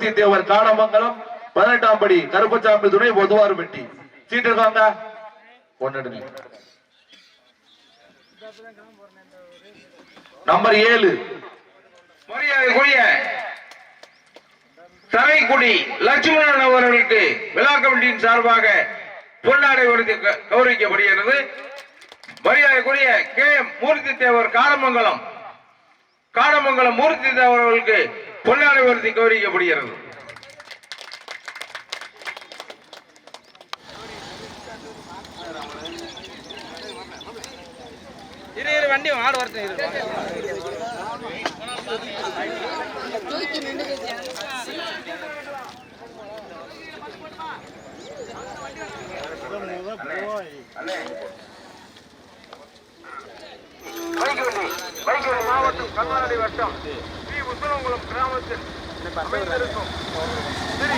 மூர்த்தி தேவர் காடமங்கலம் பதினெட்டாம் படி கருப்பசாமி துணை பொதுவாறு பெட்டி. சீட்டு இருக்காங்க ஒன்னு நம்பர் ஏழு. மரியாதைக்குரிய தரைக்குடி லட்சுமணன் அவர்களுக்கு விழா கமிட்டியின் சார்பாக பொன்னாடை கொடுத்து கௌரவிக்கப்படுகிறது. மரியாதைக்குரிய கே மூர்த்தி தேவர் காடமங்கலம் காடமங்கலம் மூர்த்தி தேவர் அவர்களுக்கு பொன்னாடை கொடுத்து கௌரவிக்கப்படுகிறது. இரு இரு வண்டி மாடு வரட்டும் இரு. மாவட்டம் கர்நாடகை வட்டம் ஸ்ரீ உத்தமங்குளம் கிராமத்தில் அமைந்திருக்கும். சரி.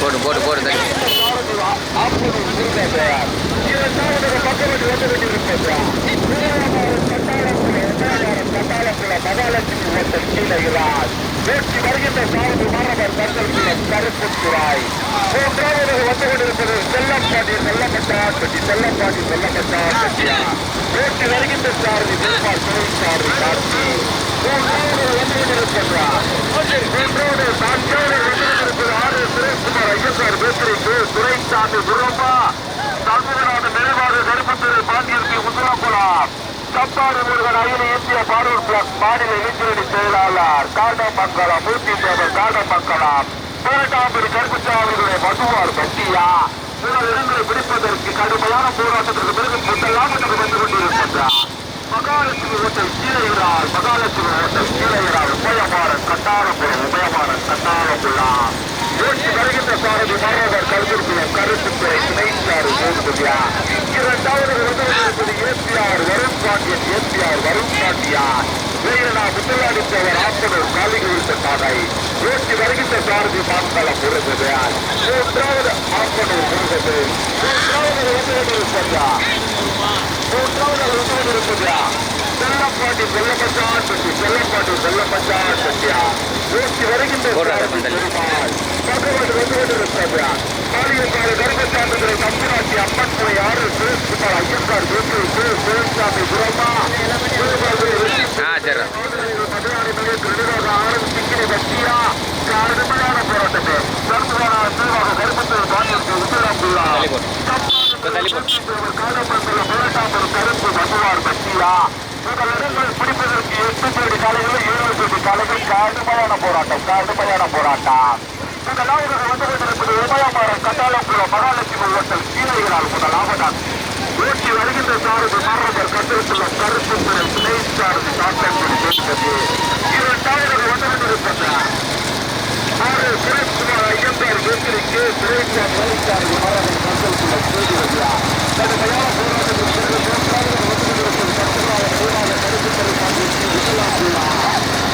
போடு போடு போடு தண்ணி வந்து கொண்டிருக்கிறார் மகாலட்சுமி ஓட்டம் கீழகிறார் வேட்சி வருகின்ற சாரதி மாணவர் தங்கள் கருப்புத்துறாய் மூன்றாவது வந்து கொண்டிருப்பது செல்லப்பாண்டி செல்லப்பட்டார் செல்லப்பாட்டி செல்லப்பட்டார். பற்றியா வருகின்ற சாரதி பெருமாள் துணை சாரதி காட்சி. மூன்றாவது வந்து கொண்டிருக்கிறார் மூன்றாவது நான்காவது ஆறு சுரேஷ்குமார் ஐயங்கார் பேசுறீங்க துறை சார்ந்து துரம்பா. சண்முகநாத நிறைவாறு கருப்பத்துறை பாண்டியர்த்தி முதலகுலாம் சப்பாடு முருகன் அகில இந்திய பார்வர்ட் பிளாக் மாநில இளைஞரணி செயலாளர். காடமங்கலம் மூர்த்தி தேவர் காடமங்கலம் பேரட்டாம்பரி கருப்புச்சாவர்களுடைய மதுவார் பட்டியா சில இடங்களை பிடிப்பதற்கு கடுமையான போராட்டத்திற்கு பிறகு கொண்டிருக்கின்றார் மகாலட்சுமி ஹோட்டல் கீழைகிறார் மகாலட்சுமி ஹோட்டல் கீழைகிறார் உபயமாறன் கட்டாரபுரம் உபயமாறன் கட்டாரபுரம் ஓட்டி வருகின்ற சாரதி மாணவர் கல்விக்குளம் கருத்துத்துறை துணைச்சாறு மூர்த்தியா இரண்டாவது இருப்பது ஏபிஆர் வருண் பாண்டியன் ஏபிஆர் வருண் பாண்டியார் வீரனா முத்தலாடித்தவர் ஆப்பனூர் காலிக விருத்த சாலை ஓட்டி வருகின்ற சாரதி மாந்தளம் இருந்தது மூன்றாவது ஆப்பனூர் மூன்றாவது மூன்றாவது இருப்பதா செல்லப்பாண்டி செல்லப்பச்சான் பற்றி செல்லப்பாண்டி செல்லப்பச்சான் பற்றியா ஓட்டி வருகின்ற பெருமாள் பகவான் வந்து கொண்டிருக்கிறார் காளியக்கார கர்மசாமிகளை தம்பிராட்சி அம்மன் போய் ஆறு சுரேஷ்குமார் தள்ளி போடு கொஞ்சம் தள்ளி போடு காலமண்டல பதினெட்டாம் கருப்பு மதுவார் பட்டியா உங்கள் இடங்கள் பிடிப்பதற்கு எட்டு பேரு காலையில் ஏழு காடு பயண போராட்டம் காடு பயண போராட்டம். இந்த முதலாவது வந்து கொண்டிருப்பது உபயமரம் கட்டாளப்புறம் மகாலட்சுமி ஹோட்டல் கீழைகளால் முதலாவதாக ஊற்றி வருகின்ற சாரதி மரணர் கட்டிடத்துள்ள கருப்பு பிறை துணை சாரதி தாக்கல் இரு இரண்டாவது வந்து கொண்டிருப்பது ஆறு சுரேஷ்குமார் ஐயங்கார் வேந்திரிக்கு சுரேஷ்கார் வேலைக்காரர் மரணர் கட்டிடத்துள்ள செய்தி வருகிறார் கடுமையான போராட்டத்தில் சிறந்த மூன்றாவது வந்து கொண்டிருக்கும் கட்டுமான நிர்வாக கருப்பு பிறை பங்கேற்று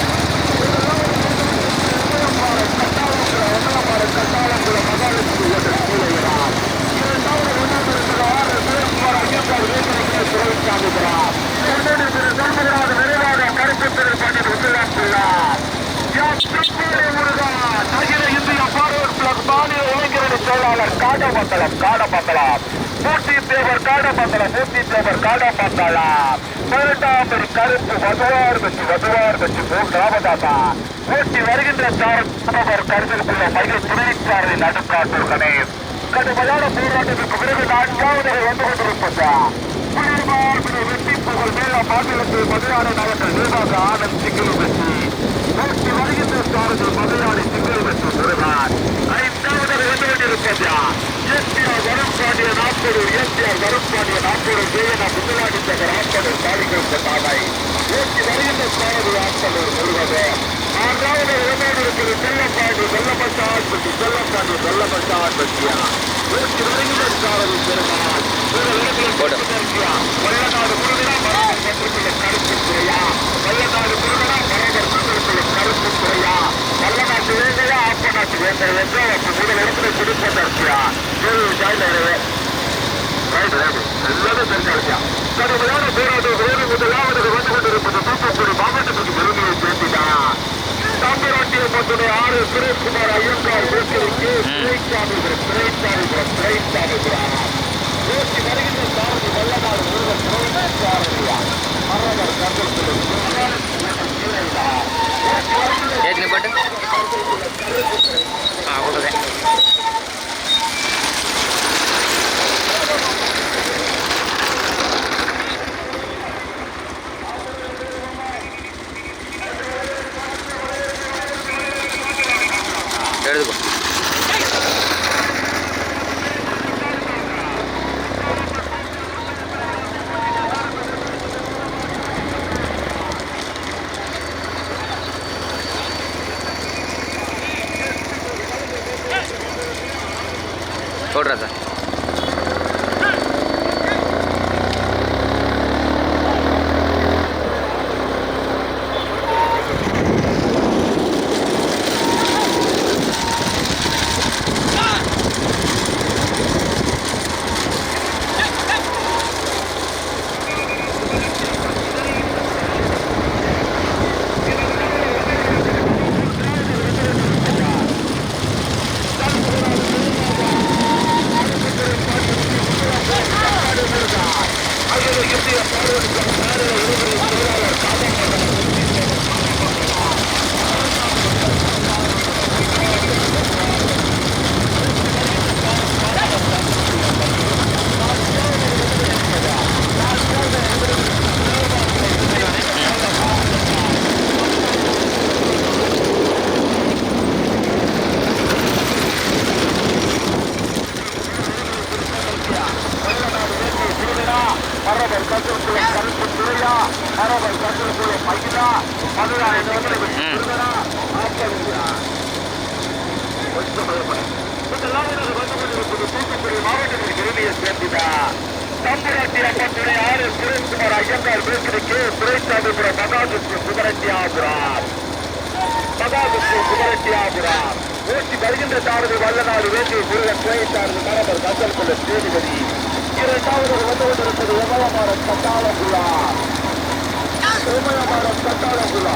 காடமங்கலம் காடமங்கலம். மூர்த்தி தேவர் காடமங்கலம் மூர்த்தி தேவர் காடமங்கலம். பதினெட்டாம் கருப்பு வதுவார் வெற்றி வதுவார் வெற்றி மூன்றாவதாக ஊட்டி வருகின்ற சாரர் கருத்திற்குள்ள மைய துணைச்சாரதி நடுக்காட்டூர் கணேஷ். கடுமையான போராட்டத்திற்கு பிறகு நான்காவது வந்து கொண்டிருப்பதா? குளிர்மார்பினை வெற்றி புகழ் மேல மாநிலத்தில் நிர்வாக ஆனந்த் சிங்கிள் வெற்றி ஊட்டி வருகின்ற சாரதி சிங்கிள் வெற்றி பெறுவார் ஐந்தாவது வந்து கொண்டிருப்பதா எஸ்பிஆர் வரும்பாண்டிய நாற்பது எஸ்பிஆர் வரும்பாண்டிய நாற்பது ஜெயன முதலாளி தகர் ஆட்களூர் காளிகள் கொண்டாமை ஊட்டி வருகின்ற சாரதி ஆட்களூர் முழுவது ஆறாவது உடனே இருக்கிறது செல்லப்பாடி வெள்ளப்பட்ட ஆட்பட்டி செல்லப்பாடி செல்லப்பட்ட ஆட்பட்டியா? ஊட்டி வருகின்ற சாரதி பெருமாள் போடு. வல்லநாடு முருகனா மரபர் துறையா வல்லநாடு முருகனா மரபர் மன்றத்தில் கருப்பு துறையா வல்லநாட்டு வேங்கையா ஆப்பநாட்டு வேங்கை என்று அப்ப முதல் இடத்துல குடிப்பதற்கியா ஏழு ஜாயில ரைட் ரைட் எல்லாரும் தெரிஞ்சாலியா கடுமையான போராட்டங்களோடு முதலாவது வந்து கொண்டிருப்பது தூத்துக்குடி மாவட்டத்துக்கு பெருமையை சேர்த்துதான் சாம்பிராட்டிய மட்டுடைய ஆறு சுரேஷ்குமார் ஐயங்கார் வீட்டிற்கு சிறைச்சாமிபுரம் சிறைச்சாமிபுரம் சிறைச்சாமிபுரம் ஓட்டி வருகின்ற சாரதி வல்லநாடு முருகன் முருகன் சாரதியா மரவர் கந்தத்தில் ஏற்றி போட்டு ஆ கொடுக்குறேன் எடுத்துக்கோ சுதரட்டியாபுரம் ஊட்டி வருகின்ற சாரதி வல்லநாடு வேண்டிய முருகன் சுரேஷாரதி மரபர் கந்தல் கொள்ள சேதுபதி. இரண்டாவது வந்து கொண்டிருப்பது உமயமாரம் கட்டாளகுலா உமயமாரம் கட்டாளகுலா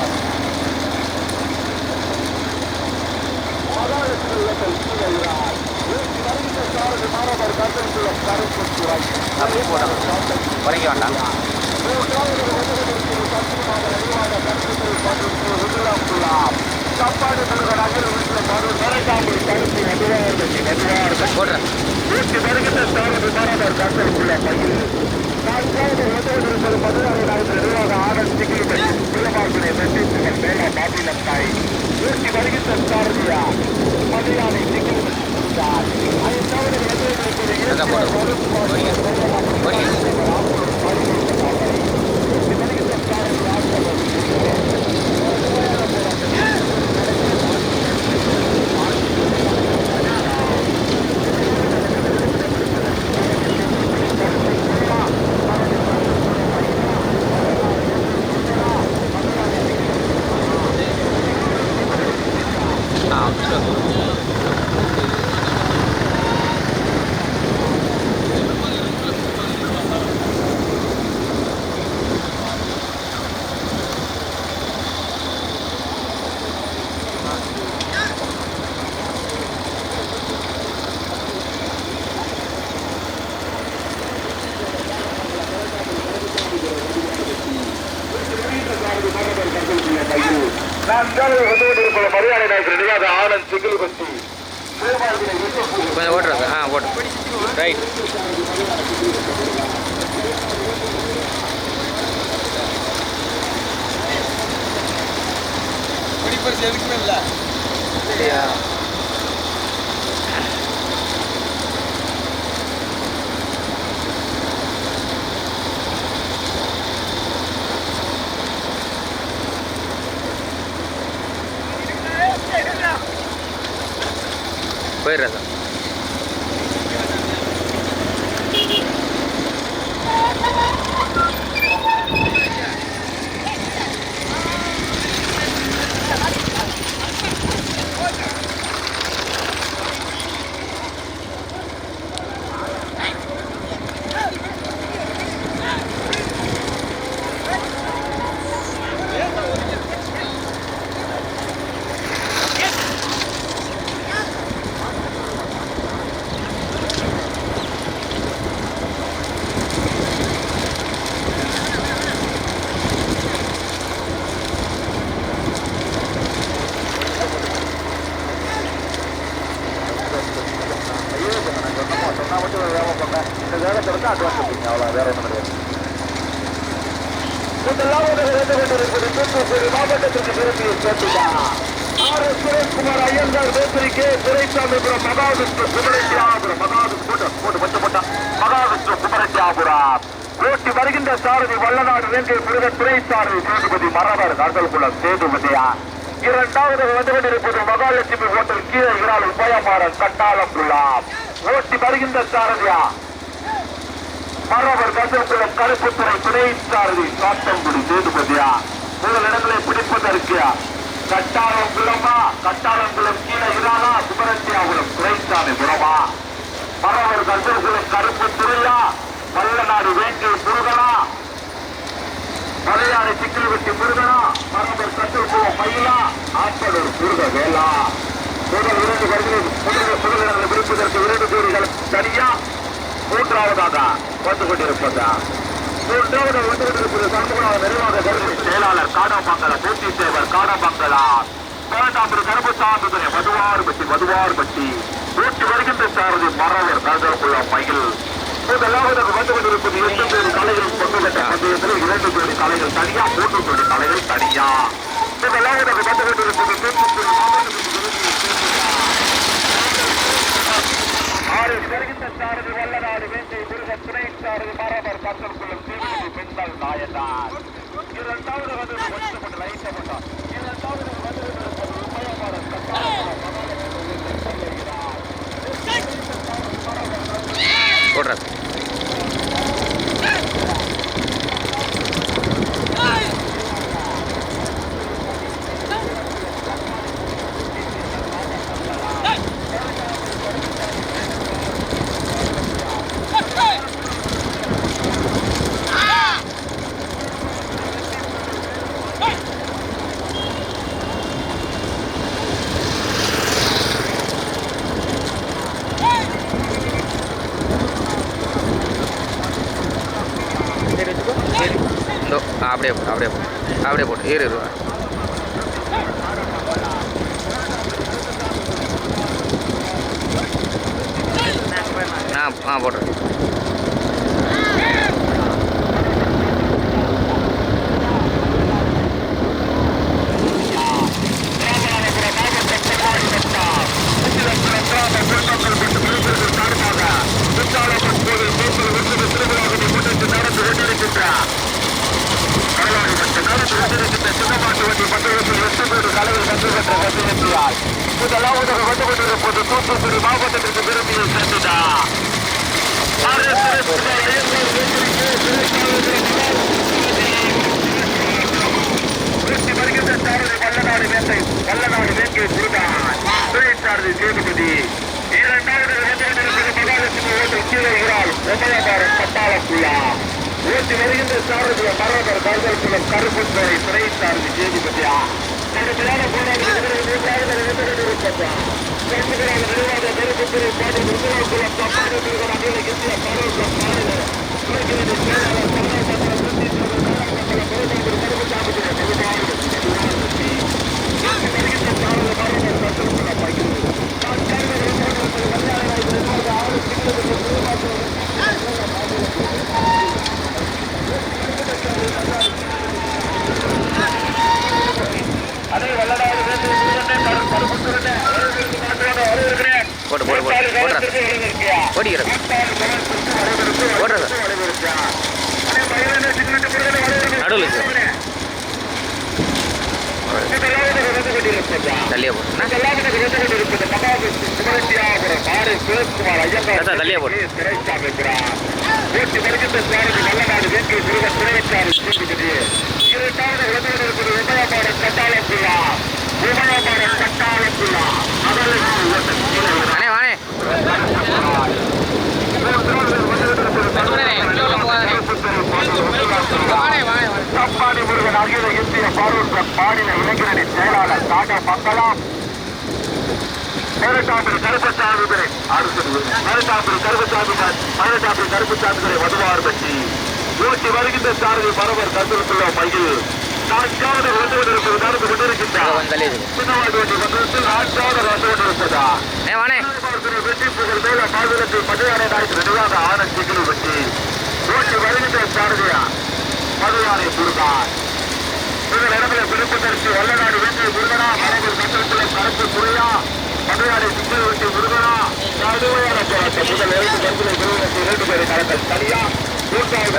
மகாலட்சுமி இல்லத்தில் கீழைகிறார் வருகின்ற சாரதி மாணவர் கருத்துக்குள்ள கருப்பு துறை அப்படி போடணும் குறைக்க வேண்டாம். மூன்றாவது வந்து கொண்டிருப்பது சத்தியமாக அறிவாத கருத்துக்கள் உருளாக்குலாம் சாப்பாடு முருகன் அகில வீட்டில் மறு நரசாமி கருத்து நடுவார்கள் போடுறேன் வீட்டு வருகின்ற சாரதி மாணவர் கருத்துக்குள்ள பையில் நான்காவது வந்து கொண்டிருப்பது பதினாறு நிர்வாக ஆனந்த் சிகிச்சை குலமாசினை வெற்றிகள் மேல மாநிலம் தாய் வீட்டு வருகின்ற சாரதியா மதியானை சிகிச்சை ஐந்தாவது வந்து கொண்டிருப்பது அதான் போடுறோம் போடுங்க போடுங்க ஆ நான்காவது வந்து கொண்டிருப்பது மரியாதை நாயக்கர் நினைவாக ஆனந்த் சிகில்பட்டி கொஞ்சம் ஓட்டுறேன் ஆ ரைட் போயிடுறேன் சார் சொன்னா மட்டும் வேலை பண்ணேன் இந்த வேலை தொடர்ந்து அட்வான்ஸ் கொடுப்பீங்க அவ்வளோ வேற ஒன்றும் கிடையாது முதலாவது இருந்து கொண்டிருப்பது தூத்துக்குடி மாவட்டத்திற்கு விரும்பிய சேர்த்துதா ஆர் எஸ் சுரேஷ்குமார் ஐயங்கார் பேத்திரிக்கே துரைசாமிபுரம் மகாவிஷ்ணு குமரட்டியாபுரம் மகாவிஷ்ணு போட்டு போட்டு பச்சை போட்டா மகாவிஷ்ணு குமரட்டியாபுரம் ஓட்டி வருகின்ற சாரதி வல்லநாடு வேண்டிய முருகன் துறை சாரதி சேதுபதி மரவர் கர்தல்குளம் சேதுபதியா. இரண்டாவது வந்து கொண்டிருப்பது மகாலட்சுமி ஹோட்டல் கீழே இறால் உபயமாறன் கட்டாளம் குலாம் ஓட்டி வருகின்ற சாரதியா. மரவர் கசல்குளம் கருப்புத்துறை துணை சாரதி சாத்தங்குடி சேதுபதியா. முதல் இடங்களை பிடிப்பதற்கு கட்டாளம் குளமா கட்டாளம் குளம் கீழே இரானா சுமரத்தியாபுரம் துறைசாமி புறமா. மரவர் நந்தல்குளம் கருப்பு துறையா? வல்லநாடு வேங்கை முருகனா? மலையாளி சிக்கல்வெட்டி முருகனா? பரம்பர் கட்டுக்குளம் மயிலா ஆற்றலூர் முருக வேலா. முதல் இரண்டு வருகளில் முதல் முதலிடங்களை பிடிப்பதற்கு இரண்டு ஜோடிகள் தனியா? மூன்றாவதாக வந்து கொண்டிருப்பதா? மூன்றாவது வந்து கொண்டிருப்பது சண்முகநாத நிறைவாக கருவி. செயலாளர் காடாமங்கல பூர்த்தி சேவர் காடாமங்கலா பன்னெண்டாம் கருப்பசாமி மதுவார்பட்டி மதுவார்பட்டி. ஊட்டி வருகின்ற சாரதி மரவர் கருதலுக்குள்ள மயில் முதலாவதாக வந்து கொண்டிருப்பது எட்டு பேர் கலைகள் கொண்டுள்ள பந்தயத்தில் இரண்டு பேர் கலைகள் தனியா மூன்று பேர் கலைகள் தனியா முதலாவதாக வந்து கொண்டிருப்பது தூத்துக்குடி ஆறு வருகின்ற சாரதி வல்லநாடு வேங்கை முருகன் துணை சாரதி மரபர் கத்தற்குள்ளும் தீவிரி பெண்கள் நாயனார் இரண்டாவது வந்து கொஞ்சம் லைட்ட மாட்டோம் இரண்டாவது வந்து உபயோகமான போடுறேன் ஓட்டி வருகின்ற சாரதிய மரபர் கருதல் கருப்புத்துறை துணை சாரதி சேதுபதியா கடுமையான போராடி மூன்றாவது இருப்பதா கடுமையான நிர்வாக கருப்புத்துறை பாடி முருகாக்குளம் தப்பாடு அகில இந்திய பரவ மாநில துணைக்கிழமை செயலாளர் கர்நாடக அதே வல்லநாடு வேண்டு கருப்புத்துறை போட்டு போட்டு போட்டு போட்டுறேன் ஓடிக்கிறேன் ஓடுறேன் நடுவில் இருக்கு. தள்ளியே போடு என்ன அதான் தள்ளியே போடு. அண்ணே வாணே வாணே வாணே தப்பாடி முருகன் அகில இந்திய பாரூர் மாநில இளைஞரணி செயலாளர் டாடா மங்களம். மேலட்டாப்பில் கருப்பசாமி துறை மேலட்டாப்பில் கருப்பசாமி மேலட்டாப்பில் கருப்பசாமி துறை மதுவார் பற்றி ஓட்டி வருகின்ற சாரதி பரவர் கருத்துள்ள மையில் நான்காவது வந்து கொண்டிருப்பது நடந்து கொண்டிருக்கின்றார். சின்னவாடி வண்டி நான்காவது வந்து கொண்டிருப்பதா வெற்றி புகழ் மேல மாநிலத்தில் நாய்க்கு நிர்வாக ஆனந்த் சிகிரி வெற்றி ஓட்டி வருகின்ற சாரதியா மதுயானை முருகான் இந்த இடத்துல விழுப்புணர்ச்சி வல்லநாடு வெற்றி முருகனா. மரபு சட்டத்தில் கருப்பு துறையா மதுயானை சிக்கல் வெற்றி முருகனா. கடுமையான போராட்டம். முதல் இரண்டு கருத்துல விழுவதற்கு இரண்டு பேர் களத்தில் தனியா. மூன்றாவது.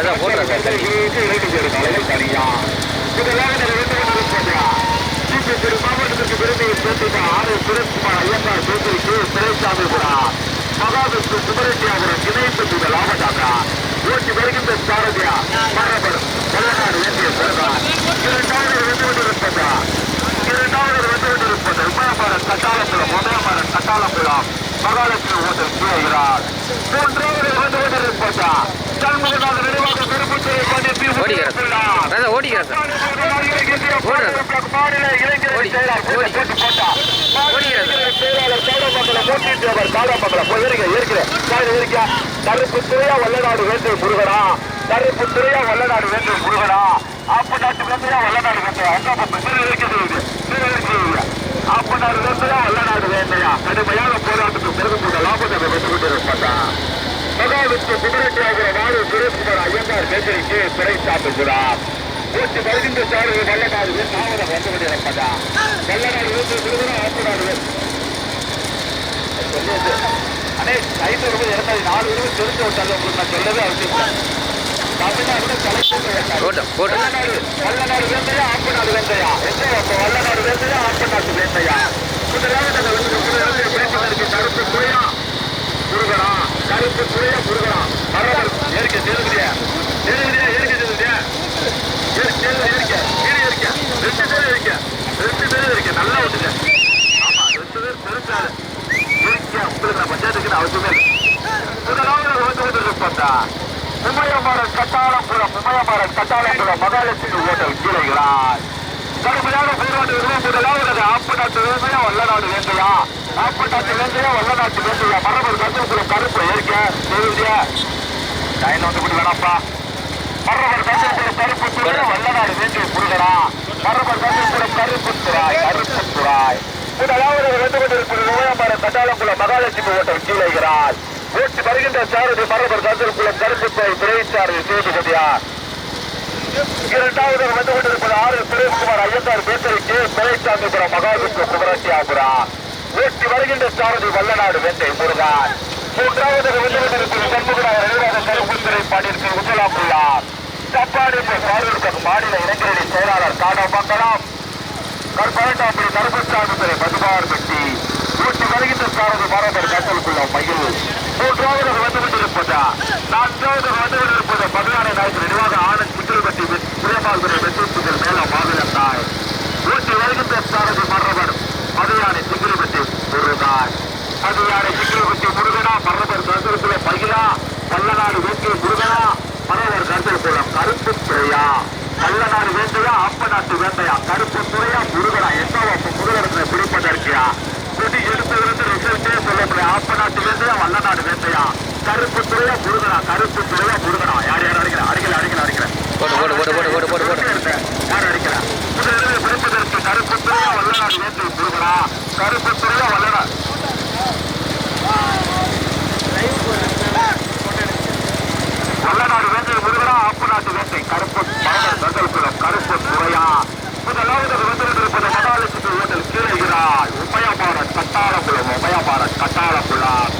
இரண்டு பேர் தனியா. மாவட்டத்திற்கு விரும்பிய பேசுகிற ஆறு சுரேஷ்குமார் ஐயங்கார் பேசிற்கு சிறைசாமி கூட மகாவிஷ்ணு சுமரெட்டியாபுரம் இணைப்பு முதல் ஓட்டி வருகின்ற சாரதியா? மரபர் வல்லநாடு வேண்டிய பெருமாள் இரண்டாவது வென்று கொண்டிருப்பதா இரண்டாவது வென்று கொண்டிருப்பது உமயமரன் கட்டாளப்புலம் உமயமரன் கட்டாளப்புலம் மகாலட்சுமி ஓட்டல் கூறுகிறார். மூன்றாவது வென்று கொண்டிருப்பதா சண்முகநாத நிர்வாக திருப்பத்துறை பணிப்பு ஓடிக்கிறேன் அதான் ஓடிக்கிறேன் சார். கருப்புத்துறையா வல்லநாடு வேண்டும் முருகனா? கருப்புத்துறையா வல்லநாடு வேண்டும் முருகனா? ஆப்பு நாட்டு வல்லநாடு வேந்தையா அங்க இருக்குது ஆப்பு நாடு வேந்தையா வல்லநாடு வேந்தையா கடுமையான போராட்டத்துக்கு பிறகு கூட லாபத்தை வெற்றி கொண்டிருப்பதா மகாவிஷ்ணு குமரட்டியாகிற வாரு சுரேஷ்குமார் ஐயங்கார் மேஜரிக்கு சிறை சாப்பிடுகிறார் ஓட்டி வருகின்ற சாரதி வல்லநாடு தாமதம் வந்து கொண்டிருப்பதா வல்லநாடு வந்து விருதுனா ஆப்பநாடு அண்ணே ஐநூறு ரூபாய் இரண்டாயிரம் நாலு ரூபாய் தெரிஞ்சு விட்டாங்க உங்களுக்கு நான் சொல்லவே அவசியம் போட்டோம் போட்டோம் வல்லநாடு வல்லநாடு வேந்தையா ஆப்பநாடு வேந்தையா எங்க அப்ப வல்லநாடு வேந்தையா ஆப்பநாடு வேந்தையா முதலாவது அந்த வந்து பிடிப்பதற்கு கருப்பு துறையா முருகனா கருப்பு துறையா முருகனா பரவாயில்ல ஏறிக்க சேருதியா சேருதியா ஏறிக்க சேருதியா ஏறிக்க ஏறி ஏறிக்க ரெண்டு பேரும் ஏறிக்க ரெண்டு பேரும் ஏறிக்க நல்லா விட்டுங்க ஆமா ரெண்டு பேர் பெருசாரு ஏறிக்க உங்களுக்கு நான் பஞ்சாயத்துக்கு அவசியமே இல்லை முதலாவது வந்து கொண்டு இருப்பா உமயமரன் கட்டாளபுரம் உமயமரன் கட்டாளபுரம் மகாலட்சுமி ஹோட்டல் கீழைகிறார் கடுமையான போராட்டம் முதலாவது ஆப்பநாட்டு வேந்தையா வல்லநாடு வேந்தையா? ஆப்பநாட்டு வேந்தையா வல்லநாட்டு வேந்தையா? மரபர் கருத்துக்குள்ள கருப்பு ஏற்க தெரியுதியா டைன் வந்து கூட வேணாப்பா. மரபர் கந்தத்துல கருப்பு துறை வல்லநாடு வேண்டிய முருகனா மரபர் கருப்புப்புறம் கருப்புத்துறாய் கருப்புத்துறாய் முதலாவது வந்து கொண்டிருப்பது ஓயாமர கட்டாளங்குளம் மகாலட்சுமி ஓட்டம் கீழைகிறார் ஓட்டி வருகின்ற சாரதி மரபர் கருப்புக்குளம் கருப்புத்துறை துறைச்சாரதி சேதுபதியார் இரண்டாவது வந்து கொண்டிருப்பது ஆறு சுரேஷ்குமார் ஐயத்தார் பேசலுக்கு துறைசாமிபுரம் மகாவிஷ்ணு குமரட்டியாபுரா ஓட்டி வருகின்ற சாரதி வல்லநாடு வெண்டை முருகான். மூன்றாவது வந்து கொண்டிருப்பது சண்முகராக நிர்வாக கருப்புத்துறை பாடியிருக்கிற உஜலாமுள்ளார் சப்பாடி பாதுகாப்பு மாநில இளைஞரணி செயலாளர் காணமங்கலம் கற்பரட்டாம்புரி கருப்பசாமித்துறை மதுபார் பெட்டி. நூற்றி வருகின்ற சாரதி மாணவர் கட்டலுக்குள்ள மயில். மூன்றாவது வந்துவிட்டிருப்பதா நான்காவது வந்து பதினாறு நாய்க்கு நிர்வாக ஆனந்த் சித்திரப்பட்டி சுயமாகுரை வெற்றிப்புகள் மேல மாவிலத்தாய் ஊட்டி வருகின்ற சாரதி மன்னவர் மதுயானை சிங்கிரிப்பட்டி முருகான் மதுயானை சிங்கிரிப்பட்டி முருகனா மன்னவர் கருத்துக்குள்ள பகிரா பல்லநாடு வேட்கை முருகனா மன்னவர் குளம் கருப்பு துறையா கள்ளநாடு வேண்டையா ஆப்பநாட்டு வேண்டையா கருப்பு துறையா முருகனா எந்த முருகனத்தை பிடிப்பதற்கியா கொடி எடுத்ததிலிருந்து ரிசல்ட் சொல்ல முடியாது ஆப்பநாட்டு வேண்டையா வல்லநாடு வேண்டையா கருப்பு துறையா முருகனா? கருப்பு துறையா முருகனா? யார் யார் அடிக்கிற? அடிக்கல அடிக்கல அடிக்கல. போடு போடு போடு போடு போடு போடு போடு. யார் அடிக்கல முதலில் பிடிப்பதற்கு கருப்பு துறையா வல்லநாடு வேண்டை முருகனா? கருப்பு துறையா வல்லநாடு வேண்டை முருகனா ஆப்பநாட்டு வேண்டை கருப்பு மரபர் தங்கல்குளம் கருப்பு துறையா முதலாவது வந்திருப்பது மகாலட்சுமி ஹோட்டல் கீழைகிறாள் உமையபாரன் கட்டாளக்குளம் உமையபாரன் கட்டாளக்குளம்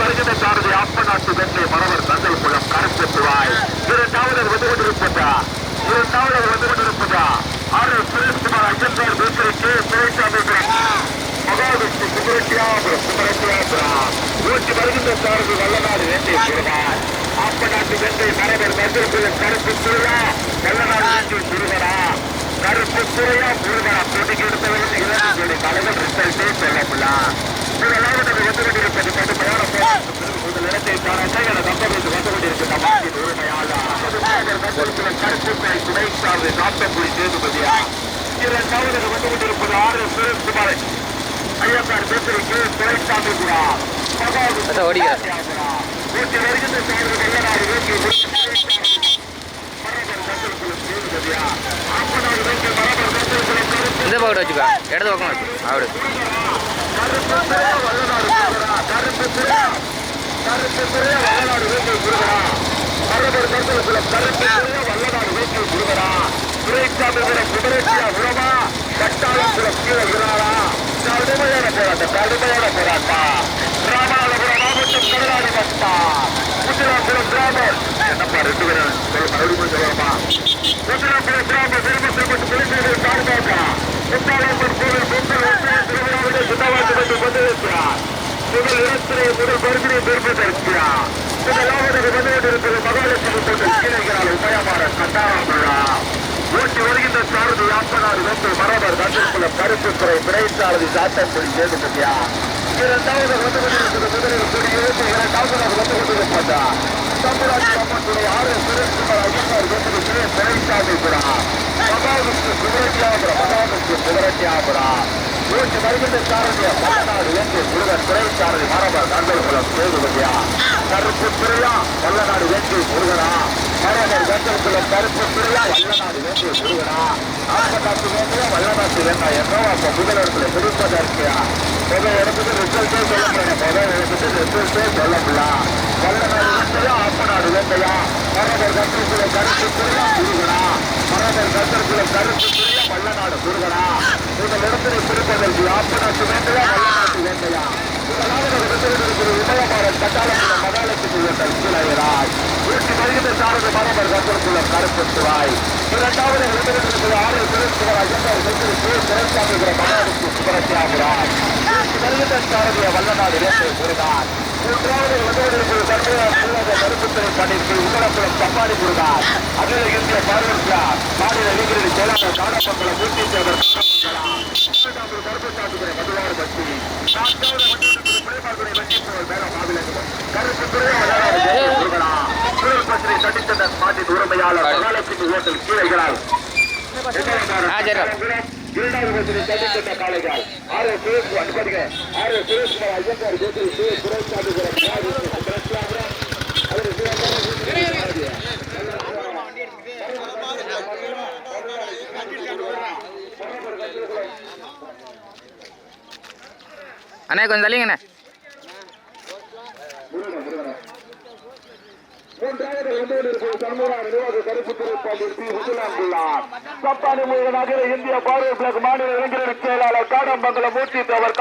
வருகின்ற சாரதி ஆப்பநாட்டு வேண்டை மரபர் தங்கல்குளம் கருப்பு துவாய் இரண்டாவது வந்து கொண்டிருப்பதா? இரண்டாவது வந்து கொண்டிருப்பதா? ஆறு சுரேஷ்குமார் ஐயன்பார் வீட்டிற்கு சிறைச்சாமி மகாவிஷ்ணு குமரட்டியாபுரம் குமரட்டியாபுரம் ஊட்டி வருகின்ற சாரதி வல்லநாடு வேண்டை பெறுவார். ஆப்பநாட்டு வேண்டை மரபர் வந்திருப்பது கருப்பு துறையா வல்லநாடு வேண்டை முருகனா கருப்பு துறையா முருகனா போட்டிக்கு எடுத்தவர்கள் இரண்டு ஜோடி தலைவர் ரிசல்ட்டே சொல்லப்படல முதலாவது வந்து கொண்டிருப்பது கடுமையான போராட்டம் முதல் இடத்தை பாராட்ட என நம்ப வைத்து வந்து கொண்டிருக்கின்ற மாட்டின் உரிமையாளர் வந்திருக்கிற துணை சார்ந்த காத்தங்குடி சேதுபதியா இரண்டாவது வந்து கொண்டிருப்பது ஆறு சுரேஷ்குமார். ஐயப்பார் பேசுறதுக்கு துறைசாமி ஓடிக்கிறேன். ஊட்டி வருகின்ற சார்பு வெள்ளநாடு கருப்பு இந்த பக்கம் வச்சுக்கோ. இடது பக்கம் வச்சு அப்படி கருப்பு துறையா வல்லநாடு கருப்பு துறையா வல்லநாடு வேட்டி முருகனா மரபர் கந்தல்குளம் கருப்பு துறையா வல்லநாடு வேட்டி முருகனா துறைசாமிபுரம் குமரட்டியா உரமா கீழே விராரா கடுமையான போராட்டம் கடுமையான போராட்டம். ராமநாதபுரம் மாவட்டம் கடலாடி வட்டா முத்திராபுரம் கிராமம். என்னப்பா ரெண்டு பேரும் மறுபடியும் சொல்லலாமா முத்திராபுரம் கிராமம் கோவில் பொங்கல் கொண்டிருக்கிறார். முதல் இடத்திலே முதல் பரிசினை முதலாவது வந்து கொண்டிருப்பது மகாலட்சுமி கோட்டை கீழைகிறார் உபயமாறன் கட்டாரமுள்ளா ஓட்டி வருகின்ற சாரதி யாப்பனார் வந்து மரபர் கண்டிருக்குள்ள கருப்புத்துறை பிறைச்சாரதி சாத்தன்படி சேதுபதியா இரண்டாவது வந்து கொண்டிருப்பது முதலில் குடியிருப்பு இரண்டாவது வந்து கொண்டிருப்பதா தம்பராஜ் அம்மனுடைய ஆறு சுரேஷ்குமார் ஐயனார் வந்து பிறைச்சாமி புறா மகாவிஷ்ணு குமரட்டியாபுரம் மகாவிஷ்ணு குமரட்டியாபுரா ஓட்டி வருகின்ற சாரதிய மலநாடு என்று முருகன் பிறைச்சாரதி மரபர் கண்டல்குளம் சேதுபதியா கருப்பு துறையா வல்லநாடு வெற்றி முருகனா? மரபர் கண்டல்குளம் கருப்பு துறையா வல்லநாடு வெற்றி முருகனா? ஆப்பநாட்டு வேண்டிய வல்லநாட்டு வேண்டா என்னோ அப்ப முதலிடத்துல பிடிப்பதற்கியா முதல் இடத்துக்கு ரிசல்ட்டே சொல்ல முதல் இடத்துக்கு ரிசல்ட்டே சொல்ல வல்லநாடு வேண்டையா ஆப்பநாடு வேண்டையா மரபர் கண்டல்குளம் கருப்பு துறையா முருகனா? மரபர் கண்டல்குளம் கருப்பு வல்லநாடு முருகனா. இந்த இடத்துல பிடிப்பதற்கு ஆப்பநாட்டு வேண்டையா வல்லநாட்டு வேண்டையா முதலாவது இடத்தில் உதயமாறன் கட்டாளக்குள்ள மகாலட்சுமி ஹோட்டல் கீழராஜ் வீட்டு சாரதி மரபர் கட்டலுக்குள்ள கருப்பத்துவாய் இரண்டாவது இடத்தில் ஆறு சுரேஷ்குமார் ஐயந்தார் சென்று சிறப்பாக்குகிற மகாலட்சுமி சுப்பரத்தியாபுராஜ் வீட்டு சாரதிய வல்லநாடு இலங்கை முருகான் மூன்றாவது இடத்தில் இருக்கிற சர்வதேச உள்ளக பணிக்கு உங்களக்குளம் சம்பாடி முருகான் அகில இந்திய பார்வையாளர் மாநில இளைஞரணி செயலாளர் காணப்பட்டுள்ள மூர்த்தி சேவர் இரண்டாவது கருப்பசாட்டுகிற மதுவாறு பற்றி நான்காவது மண்டலத்தில் போல் மேல மாவிலங்கம் கருப்பு துறை வல்லாளர் முருகனா மாட்டின் உரிமையாளர் மகாலட்சுமி ஹோட்டல் கீழைகளால் இரண்டாவது காலைகள் ஆர் சுரேஷ்குமார் பாருங்க ஆர் சுரேஷ்குமார் ஐயங்கார் கோத்தில் சு சுரேஷ் அண்ணா கொஞ்சம் தள்ளிங்கண்ணே மூன்றாவது வந்து சண்முகா கருப்பு இந்திய பார்வை பிளக் மாநில இளைஞரணி செயலாளர் காடமங்கலம் மூர்த்தி தேவர்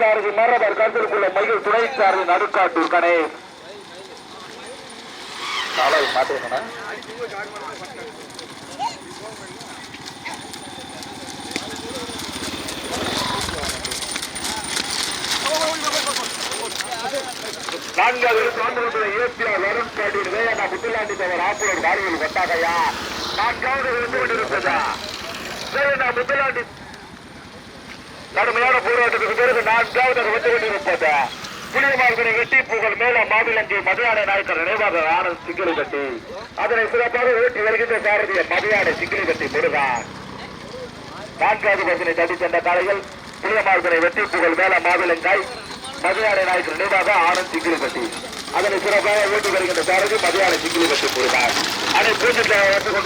சாரதி மரபர் கருத்திற்குள்ள மகிழ் துணை சாரதி நடுக்காட்டூர் மாட்டேங்கண்ணா நான்காவது ஆண்டு ஏபிஆர் வருண் பாண்டியன் வேயண்ணா முத்துலாண்டி தவர் கொட்டாகையா நான்காவது இருந்து கொண்டிருப்பதா முத்துலாண்டி கடுமையான போராட்டத்துக்கு பிறகு நான்காவது வந்து வெட்டி புகழ் மேல மாவிலங்கி மதுயானை நாயக்கர் நினைவாக ஆனந்த் சிக்கிரி கட்டி அதனை சிறப்பாக ஓட்டி வருகின்ற சாரதிய மதுயானை சிக்கிரி கட்டி முருகான். நான்காவது பஸ்ஸினை தட்டி சென்ற காலையில் புளியமார்கனை வெட்டி புகழ் மேல மாவிலங்காய் மதியாடை நாய்க்கு நினைவாக ஆனந்த் சிக்கிரி கட்டி. அதனை சிறப்பாக ஓட்டி வருகின்ற சாரதி மதியாடை சிக்கிரி கட்டி முருகான் அதை பூஜை வந்து கொண்டு